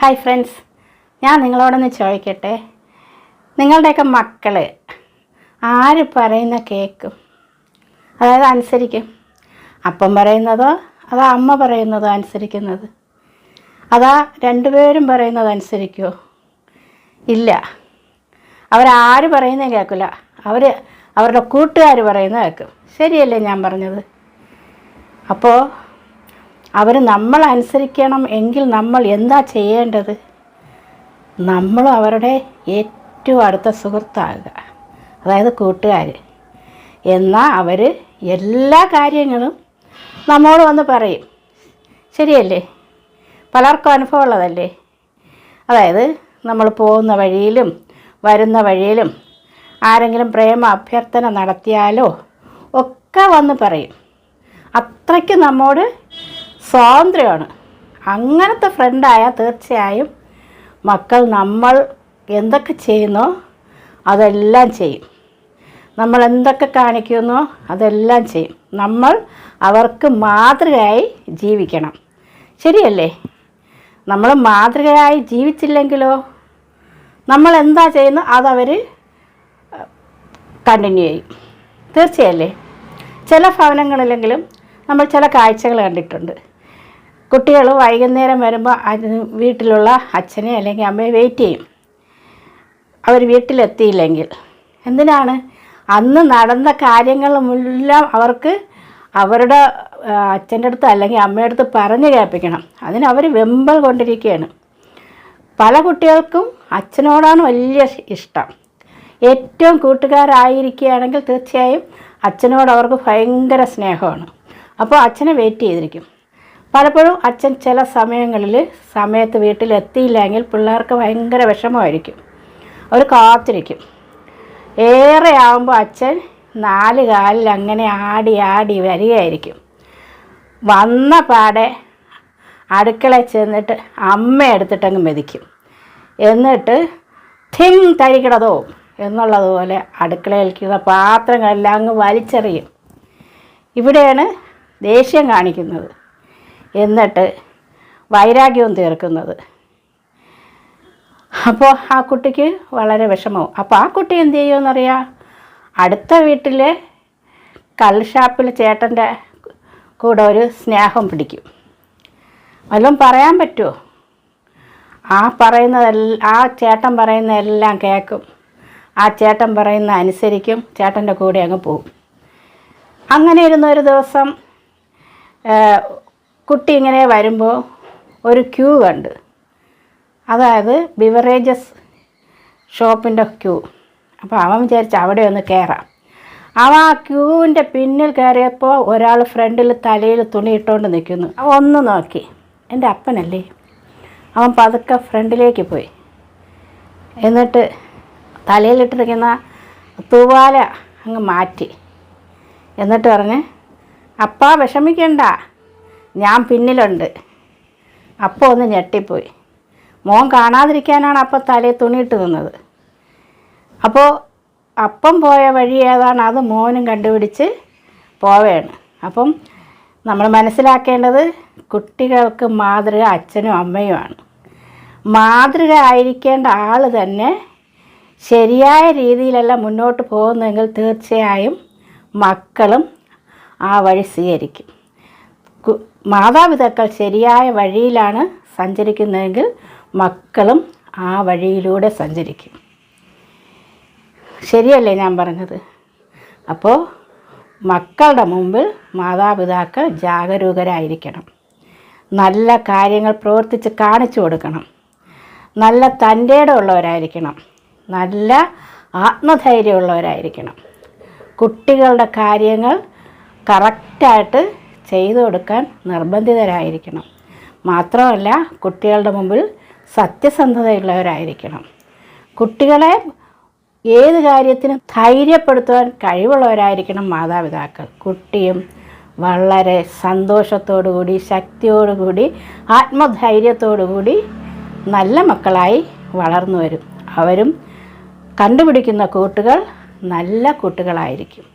Hi friends ഞാൻ നിങ്ങളോടൊന്ന് ചോദിക്കട്ടെ? നിങ്ങളുടെയൊക്കെ മക്കൾ ആര് പറയുന്ന കേൾക്കും അതായത് അനുസരിക്കും. അപ്പം പറയുന്നതോ അതാ അമ്മ പറയുന്നതോ അനുസരിക്കുന്നത്? അതാ രണ്ടുപേരും പറയുന്നത് അനുസരിക്കുമോ ഇല്ല. അവരാര് പറയുന്നത് കേൾക്കില്ല. അവർ അവരുടെ കൂട്ടുകാർ പറയുന്നത് കേൾക്കും. ശരിയല്ലേ ഞാൻ പറഞ്ഞത്? അപ്പോൾ അവർ നമ്മൾ അനുസരിക്കണം എങ്കിൽ നമ്മൾ എന്താ ചെയ്യേണ്ടത്? നമ്മൾ അവരുടെ ഏറ്റവും അടുത്ത സുഹൃത്താകുക. അതായത് കൂട്ടുകാർ എന്നാൽ അവർ എല്ലാ കാര്യങ്ങളും നമ്മോട് വന്ന് പറയും. ശരിയല്ലേ? പലർക്കും അനുഭവമുള്ളതല്ലേ അതായത് നമ്മൾ പോകുന്ന വഴിയിലും വരുന്ന വഴിയിലും ആരെങ്കിലും പ്രേമ അഭ്യർത്ഥന നടത്തിയാലോ ഒക്കെ വന്ന് പറയും. അത്രയ്ക്ക് നമ്മോട് സ്വാതന്ത്ര്യമാണ്. അങ്ങനത്തെ ഫ്രണ്ടായാൽ തീർച്ചയായും മക്കൾ നമ്മൾ എന്തൊക്കെ ചെയ്യുന്നോ അതെല്ലാം ചെയ്യും. നമ്മൾ എന്തൊക്കെ കാണിക്കുന്നോ അതെല്ലാം ചെയ്യും. നമ്മൾ അവർക്ക് മാതൃകയായി ജീവിക്കണം. ശരിയല്ലേ? നമ്മൾ മാതൃകയായി ജീവിച്ചില്ലെങ്കിലോ? നമ്മൾ എന്താ ചെയ്യുന്നത് അതവർ കണ്ടിന്യൂ ചെയ്യും. തീർച്ചയല്ലേ? ചില ഭവനങ്ങളിലെങ്കിലും നമ്മൾ ചില കാഴ്ചകൾ കണ്ടിട്ടുണ്ട്. കുട്ടികൾ വൈകുന്നേരം വരുമ്പോൾ വീട്ടിലുള്ള അച്ഛനെ അല്ലെങ്കിൽ അമ്മയെ വെയിറ്റ് ചെയ്യും. അവർ വീട്ടിലെത്തിയില്ലെങ്കിൽ. എന്തിനാണ്? അന്ന് നടന്ന കാര്യങ്ങളുമെല്ലാം അവർക്ക് അവരുടെ അച്ഛന്റെ അടുത്ത് അല്ലെങ്കിൽ അമ്മയുടെ അടുത്ത് പറഞ്ഞു കേൾപ്പിക്കണം. അതിന് അവർ വെമ്പൽ കൊണ്ടിരിക്കുകയാണ്. പല കുട്ടികൾക്കും അച്ഛനോടാണ് വലിയ ഇഷ്ടം. ഏറ്റവും കൂട്ടുകാരായിരിക്കുകയാണെങ്കിൽ തീർച്ചയായും അച്ഛനോട് അവർക്ക് ഭയങ്കര സ്നേഹമാണ്. അപ്പോൾ അച്ഛനെ വെയിറ്റ് ചെയ്തിരിക്കും. പലപ്പോഴും അച്ഛൻ ചില സമയങ്ങളിൽ സമയത്ത് വീട്ടിലെത്തിയില്ലെങ്കിൽ പിള്ളേർക്ക് ഭയങ്കര വിഷമമായിരിക്കും. അവർ കാത്തിരിക്കും. ഏറെ ആകുമ്പോൾ അച്ഛൻ നാല് കാലിൽ അങ്ങനെ ആടി ആടി വരികയായിരിക്കും. വന്ന പാടെ അടുക്കളയിൽ ചെന്നിട്ട് അമ്മ എടുത്തിട്ടങ്ങ് മെതിക്കും. എന്നിട്ട് തിങ് തരിക്കണതോ എന്നുള്ളതുപോലെ അടുക്കളയിലിരിക്കുന്ന പാത്രങ്ങളെല്ലാം അങ്ങ് വലിച്ചെറിയും. ഇവിടെയാണ് ദേഷ്യം കാണിക്കുന്നത്. എന്നിട്ട് വൈരാഗ്യവും തീർക്കുന്നത്. അപ്പോൾ ആ കുട്ടിക്ക് വളരെ വിഷമവും. അപ്പോൾ ആ കുട്ടി എന്ത് ചെയ്യുമെന്നറിയാം? അടുത്ത വീട്ടിലെ കള്ള് ഷാപ്പിൽ ചേട്ടന്റെ കൂടെ ഒരു സ്നേഹം പിടിക്കും. വല്ലതും പറയാൻ പറ്റുമോ ആ പറയുന്നതെല്ലാം ആ ചേട്ടൻ പറയുന്നതെല്ലാം കേൾക്കും ആ ചേട്ടൻ പറയുന്ന അനുസരിക്കും. ചേട്ടന്റെ കൂടെ അങ്ങ് പോകും. അങ്ങനെ ഇരുന്ന ഒരു ദിവസം കുട്ടി ഇങ്ങനെ വരുമ്പോൾ ഒരു ക്യൂ കണ്ട്. അതായത് ബിവറേജസ് ഷോപ്പിന്റെ ക്യൂ അപ്പോൾ അവൻ വിചാരിച്ച് അവിടെ ഒന്ന് കയറാം അവൻ ആ ക്യൂവിന്റെ പിന്നിൽ കയറിയപ്പോൾ ഒരാൾ ഫ്രണ്ടിൽ തലയിൽ തുണി ഇട്ടുകൊണ്ട് നിൽക്കുന്നു അവൻ ഒന്ന് നോക്കി. എന്റെ അപ്പനല്ലേ? അവൻ പതുക്കെ ഫ്രണ്ടിലേക്ക് പോയി. എന്നിട്ട് തലയിലിട്ടിരിക്കുന്ന തൂവാല അങ്ങ് മാറ്റി. എന്നിട്ട് പറഞ്ഞ് അപ്പാ വിഷമിക്കണ്ട. ഞാൻ പിന്നിലുണ്ട്. അപ്പോൾ ഒന്ന് ഞെട്ടിപ്പോയി. മോൻ കാണാതിരിക്കാനാണ് അപ്പം തലയിൽ തുണിയിട്ട് നിന്നത്. അപ്പോൾ അപ്പം പോയ വഴി ഏതാണ്? അത് മോനും കണ്ടുപിടിച്ച് പോവുകയാണ് അപ്പം നമ്മൾ മനസ്സിലാക്കേണ്ടത് കുട്ടികൾക്ക് മാതൃക അച്ഛനും അമ്മയുമാണ്. മാതൃക ആയിരിക്കേണ്ട ആൾ തന്നെ ശരിയായ രീതിയിലല്ല മുന്നോട്ട് പോകുന്നതെങ്കിൽ തീർച്ചയായും മക്കളും ആ വഴി സ്വീകരിക്കും. മാതാപിതാക്കൾ ശരിയായ വഴിയിലാണ് സഞ്ചരിക്കുന്നതെങ്കിൽ മക്കളും ആ വഴിയിലൂടെ സഞ്ചരിക്കും. ശരിയല്ലേ ഞാൻ പറഞ്ഞത്? അപ്പോൾ മക്കളുടെ മുമ്പിൽ മാതാപിതാക്കൾ ജാഗരൂകരായിരിക്കണം. നല്ല കാര്യങ്ങൾ പ്രവർത്തിച്ച് കാണിച്ചു കൊടുക്കണം. നല്ല തന്റെ ഉള്ളവരായിരിക്കണം. നല്ല ആത്മധൈര്യമുള്ളവരായിരിക്കണം കുട്ടികളുടെ കാര്യങ്ങൾ കറക്റ്റായിട്ട് ചെയ്തു കൊടുക്കാൻ നിർബന്ധിതരായിരിക്കണം. മാത്രമല്ല കുട്ടികളുടെ മുമ്പിൽ സത്യസന്ധതയുള്ളവരായിരിക്കണം. കുട്ടികളെ ഏത് കാര്യത്തിനും ധൈര്യപ്പെടുത്തുവാൻ കഴിവുള്ളവരായിരിക്കണം മാതാപിതാക്കൾ. കുട്ടിയും വളരെ സന്തോഷത്തോടുകൂടി ശക്തിയോടുകൂടി ആത്മധൈര്യത്തോടുകൂടി നല്ല മക്കളായി വളർന്നു വരും അവരും കണ്ടുപിടിക്കുന്ന കൂട്ടുകൾ നല്ല കൂട്ടുകളായിരിക്കും.